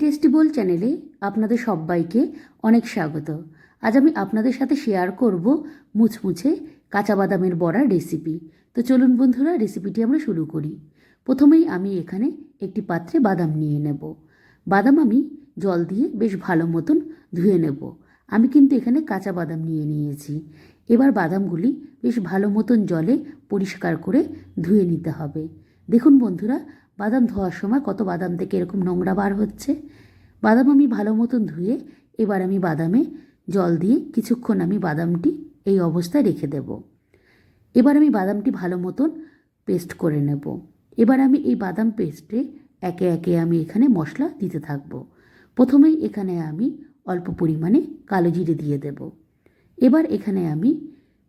টেস্টিবল চ্যানেলে আপনাদের সবাইকে অনেক স্বাগত। আজ আমি আপনাদের সাথে শেয়ার করব মুচমুচে কাঁচা বাদামের বড়ার রেসিপি তো চলুন বন্ধুরা রেসিপিটি আমরা শুরু করি। প্রথমেই আমি এখানে একটি পাত্রে বাদাম নিয়ে নেব। বাদাম আমি জল দিয়ে বেশ ভালো মতন ধুয়ে নেব। আমি কিন্তু এখানে কাঁচা বাদাম নিয়ে নিয়েছি। এবার বাদামগুলি বেশ ভালো মতন জলে পরিষ্কার করে ধুয়ে নিতে হবে। দেখুন বন্ধুরা, বাদাম ধোয়ার সময় কত বাদাম থেকে এরকম নোংরা বার হচ্ছে। বাদাম আমি ভালো মতন ধুয়ে এবার আমি বাদামে জল দিয়ে কিছুক্ষণ আমি বাদামটি এই অবস্থায় রেখে দেব। এবার আমি বাদামটি ভালো মতন পেস্ট করে নেব। এবার আমি এই বাদাম পেস্টে একে একে আমি এখানে মশলা দিতে থাকব। প্রথমেই এখানে আমি অল্প পরিমাণে কালো জিরে দিয়ে দেব। এবার এখানে আমি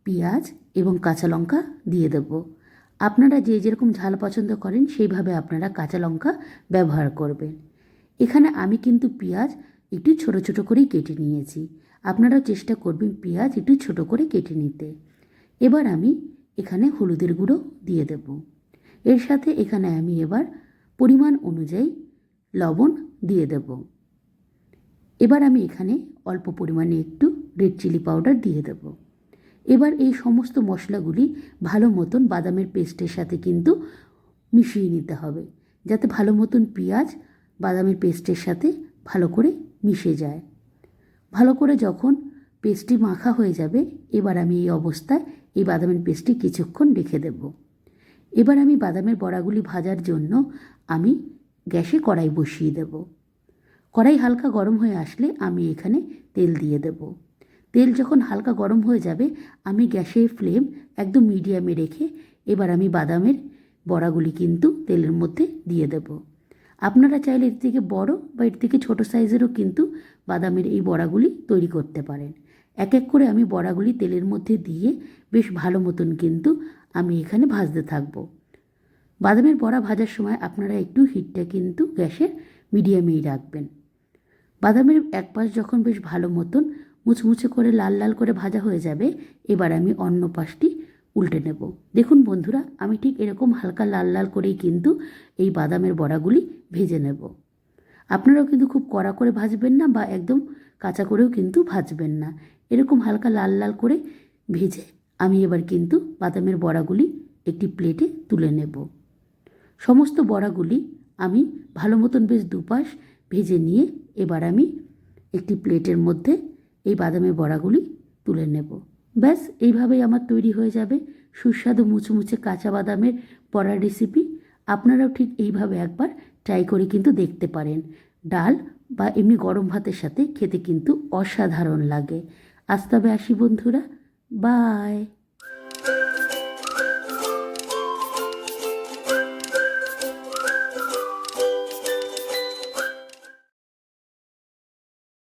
পেঁয়াজ এবং কাঁচা লঙ্কা দিয়ে দেবো। আপনারা যে যেরকম ঝাল পছন্দ করেন, সেইভাবে আপনারা কাঁচা লঙ্কা ব্যবহার করবেন। এখানে আমি কিন্তু পেঁয়াজ একটু ছোট ছোট করেই কেটে নিয়েছি। আপনারাও চেষ্টা করবেন পেঁয়াজ একটু ছোট করে কেটে নিতে। এবার আমি এখানে হলুদের গুঁড়ো দিয়ে দেব। এর সাথে এখানে আমি এবার পরিমাণ অনুযায়ী লবণ দিয়ে দেব। এবার আমি এখানে অল্প পরিমাণে একটু রেড চিলি পাউডার দিয়ে দেবো। এবার এই সমস্ত মশলাগুলি ভালো মতন বাদামের পেস্টের সাথে কিন্তু মিশিয়ে নিতে হবে, যাতে ভালো মতন পেঁয়াজ বাদামের পেস্টের সাথে ভালো করে মিশে যায়। ভালো করে যখন পেস্টটি মাখা হয়ে যাবে, এবার আমি এই অবস্থায় এই বাদামের পেস্টটি কিছুক্ষণ রেখে দেব। এবার আমি বাদামের বড়াগুলি ভাজার জন্য আমি গ্যাসে কড়াই বসিয়ে দেব। কড়াই হালকা গরম হয়ে আসলে আমি এখানে তেল দিয়ে দেবো। তেল যখন হালকা গরম হয়ে যাবে, আমি গ্যাসের ফ্লেম একদম মিডিয়ামে রেখে এবার আমি বাদামের বড়াগুলি কিন্তু তেলের মধ্যে দিয়ে দেব। আপনারা চাইলে এর থেকে বড় বা এর থেকে ছোটো সাইজেরও কিন্তু বাদামের এই বড়াগুলি তৈরি করতে পারেন। এক এক করে আমি বড়াগুলি তেলের মধ্যে দিয়ে বেশ ভালো মতন কিন্তু আমি এখানে ভাজতে থাকব। বাদামের বড়া ভাজার সময় আপনারা একটু হিটটা কিন্তু গ্যাসের মিডিয়ামেই রাখবেন। বাদামের এক পাশ যখন বেশ ভালো মতন মুচমুচে করে, লাল লাল করে ভাজা হয়ে যাবে। এবার আমি অন্য পাশটি উল্টে নেব। দেখুন বন্ধুরা, আমি ঠিক এরকম হালকা লাল লাল করেই কিন্তু এই বাদামের বড়াগুলি ভেজে নেব। আপনারাও কিন্তু খুব কড়া করে ভাজবেন না বা একদম কাঁচা করেও কিন্তু ভাজবেন না। এরকম হালকা লাল লাল করে ভেজে আমি এবার কিন্তু বাদামের বড়াগুলি একটি প্লেটে তুলে নেব। সমস্ত বড়াগুলি আমি ভালো মতন বেশ দুপাশ ভেজে নিয়ে এবার আমি একটি প্লেটের মধ্যে এই বাদামের বড়াগুলি তুলে নেব। ব্যাস, এইভাবেই আমার তৈরি হয়ে যাবে সুস্বাদু মুচমুচে কাঁচা বাদামের বড়ার রেসিপি আপনারাও ঠিক এইভাবে একবার ট্রাই করে কিন্তু দেখতে পারেন। ডাল বা এমনি গরম ভাতের সাথে খেতে কিন্তু অসাধারণ লাগে। আজ তবে আসি বন্ধুরা বাই